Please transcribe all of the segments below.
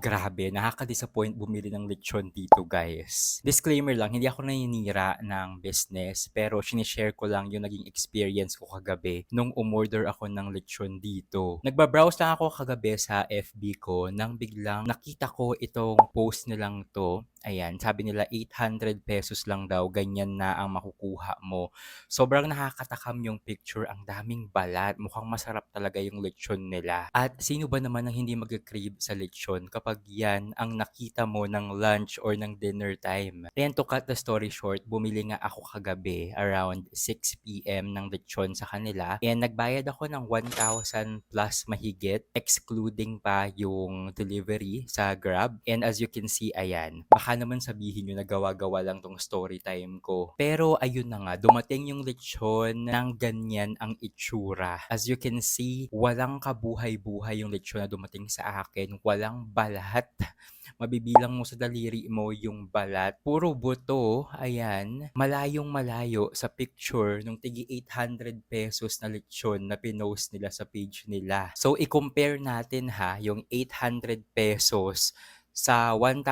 Grabe, nakaka-disappoint bumili ng lechon dito guys. Disclaimer lang, hindi ako naninira ng business pero sinishare ko lang yung naging experience ko kagabi nung umorder ako ng lechon dito. Nagbabrowse lang ako kagabi sa FB ko nang biglang nakita ko itong post nilang to. Ayan, sabi nila 800 pesos lang daw, ganyan na ang makukuha mo. Sobrang nakakatakam yung picture, ang daming balat, mukhang masarap talaga yung lechon nila. At sino ba naman ang hindi mag-crave sa lechon kapag yan ang nakita mo ng lunch or ng dinner time? Then to cut the story short, bumili nga ako kagabi around 6pm ng lechon sa kanila and nagbayad ako ng 1,000 plus mahigit excluding pa yung delivery sa Grab. And as you can see, ayan, baka naman sabihin nyo na gawa-gawa lang tong story time ko. Pero ayun na nga, dumating yung lechon ng ganyan ang itsura. As you can see, walang kabuhay-buhay yung lechon na dumating sa akin. Walang balat. Mabibilang mo sa daliri mo yung balat. Puro buto, ayan. Malayong malayo sa picture nung tigi 800 pesos na lechon na pinost nila sa page nila. So, i-compare natin ha, yung 800 pesos sa 1,000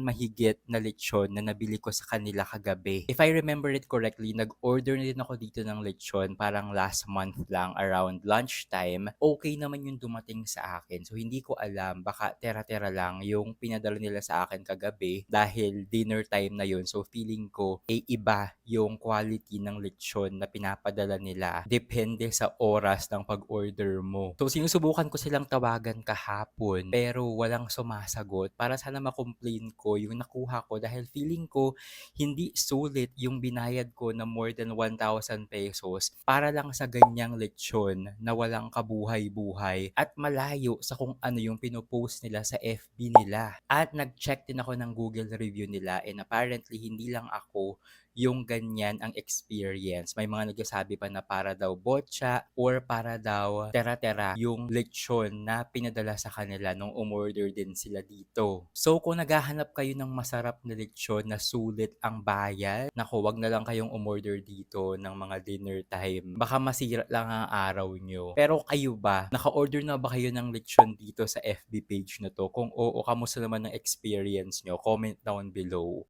mahigit na lechon na nabili ko sa kanila kagabi. If I remember it correctly, nag-order na din ako dito ng lechon parang last month lang around lunchtime. Okay naman yung dumating sa akin. So hindi ko alam, baka tera-tera lang yung pinadala nila sa akin kagabi dahil dinner time na yun. So feeling ko, eh iba yung quality ng lechon na pinapadala nila. Depende sa oras ng pag-order mo. So sinusubukan ko silang tawagan kahapon pero walang sumasagot para sana ma-complain ko yung nakuha ko dahil feeling ko hindi sulit yung binayad ko na more than 1,000 pesos para lang sa ganyang lechon na walang kabuhay-buhay at malayo sa kung ano yung pinopost nila sa FB nila. At nag-check din ako ng Google review nila and apparently hindi lang ako yung ganyan ang experience. May mga nagsasabi pa na para daw botcha or para daw tera-tera yung lechon na pinadala sa kanila nung umorder din sila dito. So kung naghahanap kayo ng masarap na lechon na sulit ang bayad, naku, wag na lang kayong umorder dito ng mga dinner time. Baka masira lang ang araw nyo. Pero kayo ba, naka-order na ba kayo ng lechon dito sa FB page na to? Kung oo, kamusta naman ang experience nyo? Comment down below.